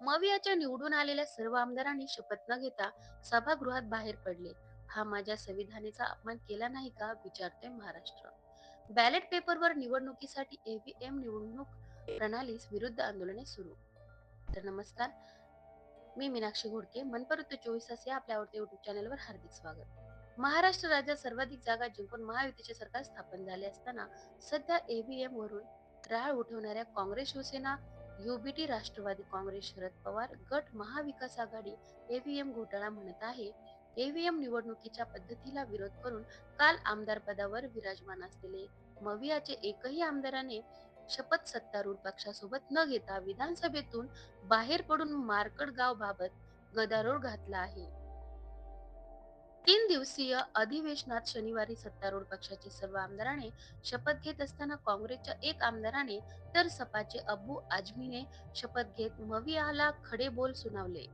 मवियाच्या निवडून आलेल्या सर्व आमदारांनी शपथ न घेता सभागृहात बाहेर पडले. हा माझ्या संविधानाचा अपमान केला नाही का? विचारते महाराष्ट्र. बॅलेट पेपरवर निवडणुकीसाठी एव्हीएम निवडणूक प्रणालीस विरुद्ध आंदोलने सुरू. तर नमस्कार. मी मीनाक्षी घोडके. मनपरुत्त चोवीस तास या आपल्या आवडत्या युट्यूब चॅनलवर हार्दिक स्वागत. महाराष्ट्र राज्यात सर्वाधिक जागा जिंकून महायुतीचे सरकार स्थापन झाले असताना सध्या एव्हीएम वरून राळ उठवणाऱ्या काँग्रेस शिवसेना युबीटी राष्ट्रवादी काँग्रेस शरद पवार गट महाविकास आघाडी एव्हीएम घोटाळा म्हणत आहे. एव्हीएम निवडणुकीच्या पद्धतीला विरोध करून काल आमदार पदावर विराजमान असलेले मवियाचे एकही आमदाराने शपथ सत्तारूढ पक्षासोबत न घेता विधानसभेतून बाहेर पडून मार्कड गाव बाबत गदारोळ घातला आहे. तीन दिवसीय अधिवेशनात शनिवारी सत्तारूढ पक्षाचे सर्व आमदाराने शपथ घेत असताना काँग्रेसच्या एक आमदाराने तर सपाचे अब्बू आजमीने शपथ घेत मवियाला खडे बोल सुनावले.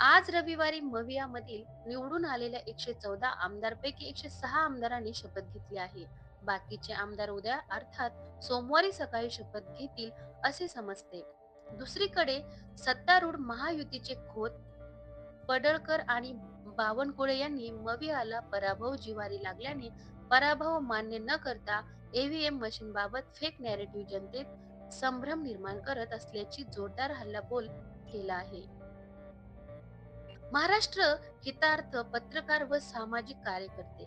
आज रविवारी मविया मधील निवडून आलेल्या एकशे चौदा आमदारपैकी एकशे सहा आमदारांनी शपथ घेतली आहे. बाकीचे आमदार उद्या अर्थात सोमवारी सकाळी शपथ घेतील असे समजते. दुसरीकडे सत्तारूढ महायुतीचे खोत पडळकर आणि बावनकुळे यांनी मवियाला पराभव जिवारी लागल्याने पराभव मान्य न करता ईव्हीएम मशीन बाबत फेक नॅरेटिव्ह जनतेत संभ्रम निर्माण करत असल्याची जोरदार हल्लाबोल केला आहे. महाराष्ट्र हितार्थ पत्रकार व सामाजिक कार्यकर्ते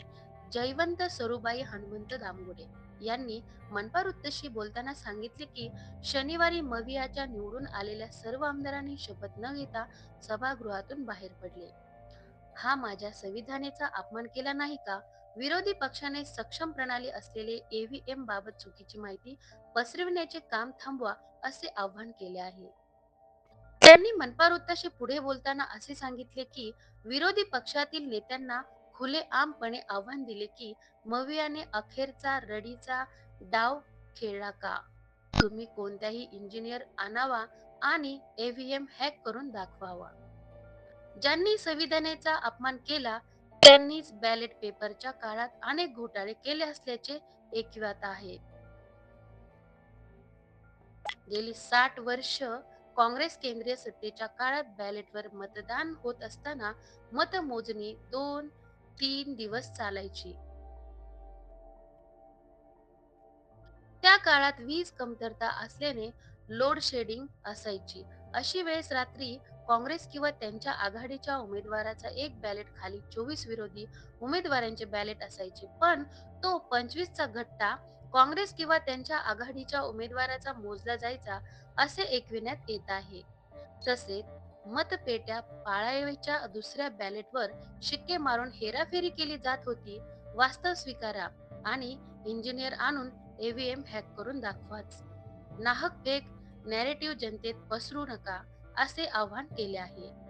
जयवंत सरुबाई हनुमंत दामगुडे यांनी मनपा वृत्तशी बोलताना सांगितले की शनिवारी मवियाच्या निवडून आलेल्या सर्व आमदारांनी शपथ न घेता सभागृहातून बाहेर पडले. हा माझ्या संविधानाचा अपमान केला नाही का? विरोधी पक्षाने सक्षम प्रणाली असलेले एव्हीएम बाबत चुकीची माहिती पसरविण्याचे काम थांबवा असे आव्हान केले आहे. त्यांनी मनपा वृत्ताशी पुढे बोलताना असे सांगितले की विरोधी पक्षातील नेत्यांना खुलेआमपणे आव्हान दिले की मवियाने अखेरचा रडीचा डाव खेळला का? तुम्ही कोणत्याही इंजिनियर आणावा आणि एव्हीएम हॅक करून दाखवावा. ज्यांनी संविधानाचा अपमान केला त्यांनीच बॅलेट पेपरच्या काळात अनेक घोटाळे केले असल्याचे एकव्यात आहे. गेली साठ वर्ष काँग्रेस केंद्रीय सत्तेच्या काळात बॅलेटवर मतदान होत असताना मतमोजणी दोन तीन दिवस चालायची. त्या काळात वीज कमतरता असल्याने लोड शेडिंग असायची. अशी वेळेस रात्री काँग्रेस किंवा त्यांच्या आघाडीच्या उमेदवाराचा एक बॅलेट खाली चोवीस विरोधी उमेदवारांचे बॅलेट असायचे. पण तो पंचवीसचा घट्टा काँग्रेस किंवा त्यांच्या आघाडीच्या उमेदवाराचा मोजला जायचा असे ऐकविण्यात येत आहे. तसेच मतपेट्या पाळायच्या दुसऱ्या बॅलेटवर शिक्के मारून हेराफेरी केली जात होती. वास्तव स्वीकारा आणि इंजिनियर आणून एव्हीएम हॅक करून दाखवाच. नाहक फेक नॅरेटिव्ह जनतेत पसरू नका असे आवाहन केले आहे.